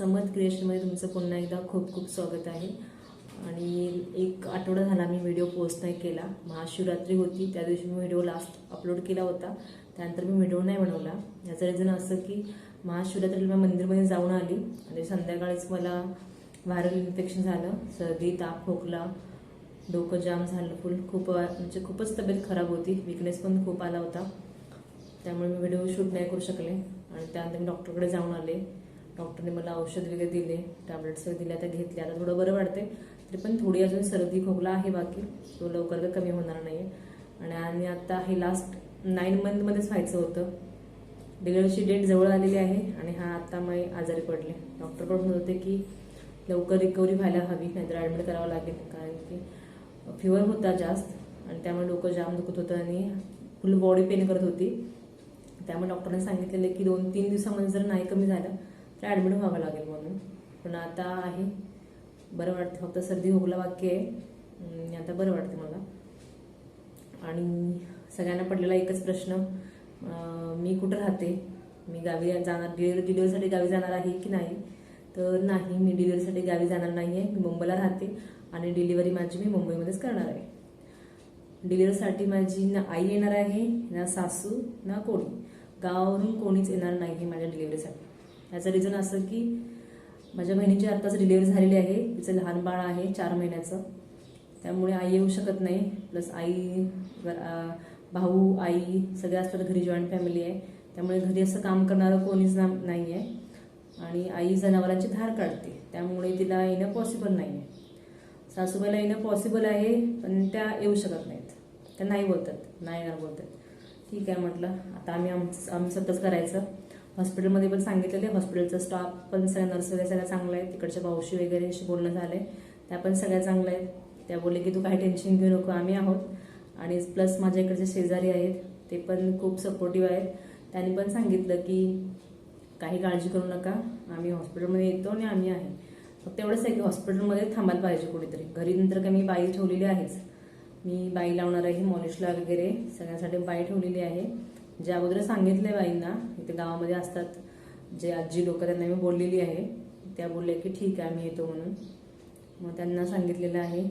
समत क्रिएशनमध्ये तुमचं पुन्हा एकदा खूप खूप स्वागत आहे. आणि एक आठवडा झाला मी व्हिडिओ पोस्ट नाही केला. महाशिवरात्री होती त्या दिवशी मी व्हिडिओ लास्ट अपलोड केला होता. त्यानंतर मी व्हिडिओ नाही बनवला. याचं रिझन असं की महाशिवरात्रीला मी मंदिरमध्ये जाऊन आली. आणि संध्याकाळीच मला व्हायरल इन्फेक्शन झालं. सर्दी ताप खोकला डोकं जाम झालं फुल खूप म्हणजे खूपच तब्येत खराब होती. विकनेस पण खूप आला होता. त्यामुळे मी व्हिडिओ शूट नाही करू शकले. आणि त्यानंतर मी डॉक्टरकडे जाऊन आले. डॉक्टरने मला औषध वगैरे दिले टॅब्लेट्स वगैरे दिल्या त्या घेतल्या आता थोडं बरं वाटते तरी पण थोडी अजून सर्दी खोकला आहे बाकी तो लवकर तर कमी होणार नाही आणि आणि आता हे लास्ट नाईन मंथमध्येच व्हायचं होतं. डिलिव्हरीची डेट जवळ आलेली आहे आणि हा आता मी आजारी पडले. डॉक्टर पण म्हणत होते की लवकर रिकव्हरी व्हायला हवी नाहीतर ॲडमिट करावं लागेल कारण की फिवर होता जास्त. आणि त्यामुळे डोकं जाम दुखत होतं आणि फुल बॉडी पेन करत होती. त्यामुळे डॉक्टरने सांगितलेलं की दोन तीन दिवसामध्ये जर नाही कमी झालं तर ॲडमिट व्हावं लागेल म्हणून. पण आता आहे. बरं वाटतं. फक्त सर्दी खोकला वाक्य आहे. आता बरं वाटतं मला. आणि सगळ्यांना पडलेला एकच प्रश्न. मी कुठं राहते? मी गावी जाणार डिलिव्हरी डिलिव्हरीसाठी गावी जाणार आहे की नाही? तर नाही मी डिलिव्हरीसाठी गावी जाणार नाही आहे. मी मुंबईला राहते आणि डिलिव्हरी माझी मी मुंबईमध्येच करणार आहे. डिलिव्हरीसाठी माझी ना आई येणार आहे ना सासू ना कोणी. गावावरून कोणीच येणार नाही आहे माझ्या डिलिव्हरीसाठी ह्याचं रिझन असं की माझ्या बहिणीची आत्ताच डिलिव्हरी झालेली आहे. तिचं लहान बाळ आहे चार महिन्याचं. त्यामुळे आई येऊ शकत नाही. प्लस आई भाऊ आई सगळे असतात घरी जॉईंट फॅमिली आहे. त्यामुळे घरी असं काम करणारं कोणीच ना नाही आहे आणि आई जनावरांची धार काढते. त्यामुळे तिला येणं पॉसिबल नाही आहे सासूबाईला येणं पॉसिबल आहे पण त्या येऊ शकत नाहीत. त्या नाही बोलतात नाही येणार बोलतात. ठीक आहे म्हटलं. आता आम्ही आमचं आम्ही स्वतःच करायचं. हॉस्पिटलमध्ये पण सांगितलेलं आहे. हॉस्पिटलचा स्टाफ पण सगळ्या नर्स वगैरे सगळ्या चांगला आहे तिकडच्या भाऊशी वगैरे अशी बोलणं झालं आहे त्या पण सगळ्या चांगल्या आहेत. त्या बोलले की तू काही टेन्शन घेऊ नको. आम्ही आहोत. आणि प्लस माझ्या इकडचे शेजारी आहेत. ते पण खूप सपोर्टिव्ह आहेत. त्यांनी पण सांगितलं की काही काळजी करू नका. आम्ही हॉस्पिटलमध्ये येतो आणि आम्ही आहे. फक्त एवढंच आहे की हॉस्पिटलमध्ये थांबायला पाहिजे कुठेतरी घरी नंतर का मी बाई ठेवलेली आहेच. मी बाई लावणार आहे मॉलिशला वगैरे. सगळ्यासाठी बाई ठेवलेली आहे. जे अगोदर सांगितले बाईंना इथे गावामध्ये असतात जे आजी लोक त्यांना मी बोललेली आहे त्या बोलल्या की ठीक आहे आम्ही येतो म्हणून. मग त्यांना सांगितलेलं आहे.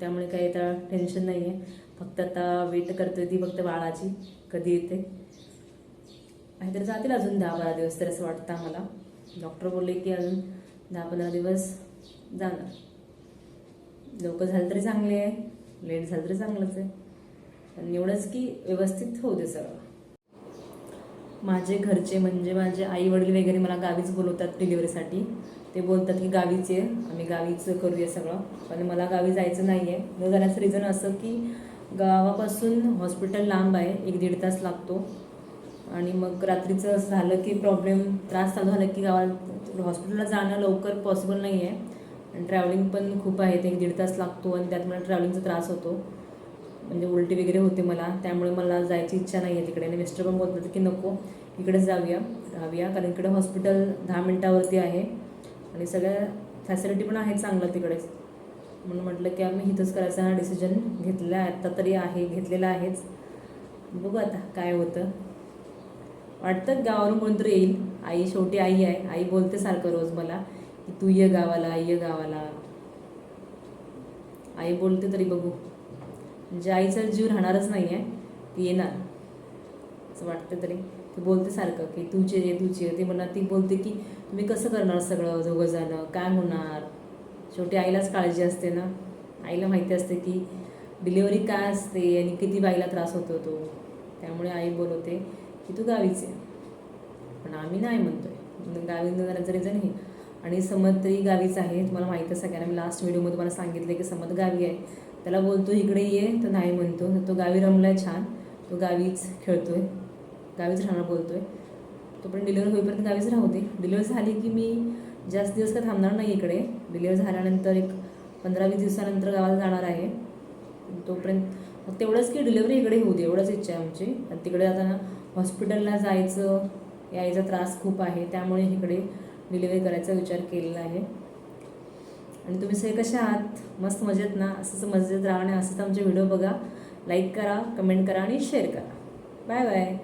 त्यामुळे काही आता टेन्शन नाही आहे फक्त आता वेट करतोय ती फक्त बाळाची. कधी येते? नाहीतर जातील अजून दहा बारा दिवस तर असं वाटतं आम्हाला. डॉक्टर बोलले की अजून दहा पंधरा दिवस जाणार. लवकर झालं तरी चांगले आहे. लेट झालं तरी चांगलंच आहे. पण एवढंच की व्यवस्थित होऊ दे सगळं. माझे घरचे म्हणजे माझे आई वडील वगैरे मला गावीच बोलवतात डिलिव्हरीसाठी ते बोलतात की गावीच आहे आम्ही गावीच करूया सगळं. पण मला गावी जायचं नाही आहे न जाण्याचं रिझन असं की गावापासून हॉस्पिटल लांब आहे एक दीड तास लागतो. आणि मग रात्रीचं असं झालं की प्रॉब्लेम त्रास चालू झाला की गावात हॉस्पिटलला जाणं लवकर पॉसिबल नाही आहे आणि ट्रॅव्हलिंग पण खूप आहे ते एक दीड तास लागतो आणि त्यात मला ट्रॅव्हलिंगचा त्रास होतो. म्हणजे उलटी वगैरे होते मला. त्यामुळे मला जायची इच्छा नाही आहे तिकडे. आणि मिस्टर पण बोलतात की नको इकडेच जाऊया राहूया. कारण इकडे हॉस्पिटल दहा मिनटावरती आहे. आणि सगळ्या फॅसिलिटी पण आहेत चांगलं तिकडेच म्हणून म्हटलं की आम्ही इथंच करायचा. हा डिसिजन घेतलेला आहे आत्ता तरी आहे घेतलेला आहेच. बघू आता काय होतं. वाटतं गावावरून कोणतरी येईल. आई शेवटी आई आहे. आई बोलते सारखं रोज मला की तू ये गावाला ये गावाला. आई बोलते तरी बघू. म्हणजे आईचा जीव राहणारच नाही आहे ती येणार. असं वाटतं तरी. ती बोलते सारखं की तुझे रे तुझे ते म्हणा ती बोलते की तुम्ही कसं करणार सगळं दोघं जाणं? काय होणार? शेवटी आईलाच काळजी असते ना? आईला माहिती असते की डिलेवरी काय असते आणि किती बाईला त्रास होतो तो. त्यामुळे आई बोलवते की तू गावीच आहे पण आम्ही नाही म्हणतोय. गावी जरी जाण्याचं हे. आणि समत तरी गावीच आहे. तुम्हाला माहीत आहे सगळ्यांना मी लास्ट व्हिडिओमध्ये तुम्हाला सांगितलं की समत गावी आहे. त्याला बोलतो इकडे ये. तर नाही म्हणतो. तर तो गावी रमला आहे छान. तो गावीच खेळतो आहे गावीच राहणार बोलतोय. तो पण डिलिव्हर होईपर्यंत गावीच राहू दे. डिलिव्हरी झाली की मी जास्त दिवस का थांबणार नाही इकडे. डिलिव्हर झाल्यानंतर एक पंधरा वीस दिवसानंतर गावाला जाणार आहे. तोपर्यंत तेवढंच की डिलिव्हरी इकडे होऊ दे. एवढंच इच्छा आहे आमची. तिकडे आता हॉस्पिटलला जायचं यायचा त्रास खूप आहे. त्यामुळे इकडे डिलिव्हरी करायचा विचार केलेला आहे. आणि तुम्ही सगळे कसे आहात? मस्त मजेत ना? असंच मजेत राहणे असंच आमचे व्हिडिओ बघा. लाईक करा कमेंट करा आणि शेअर करा. Bye bye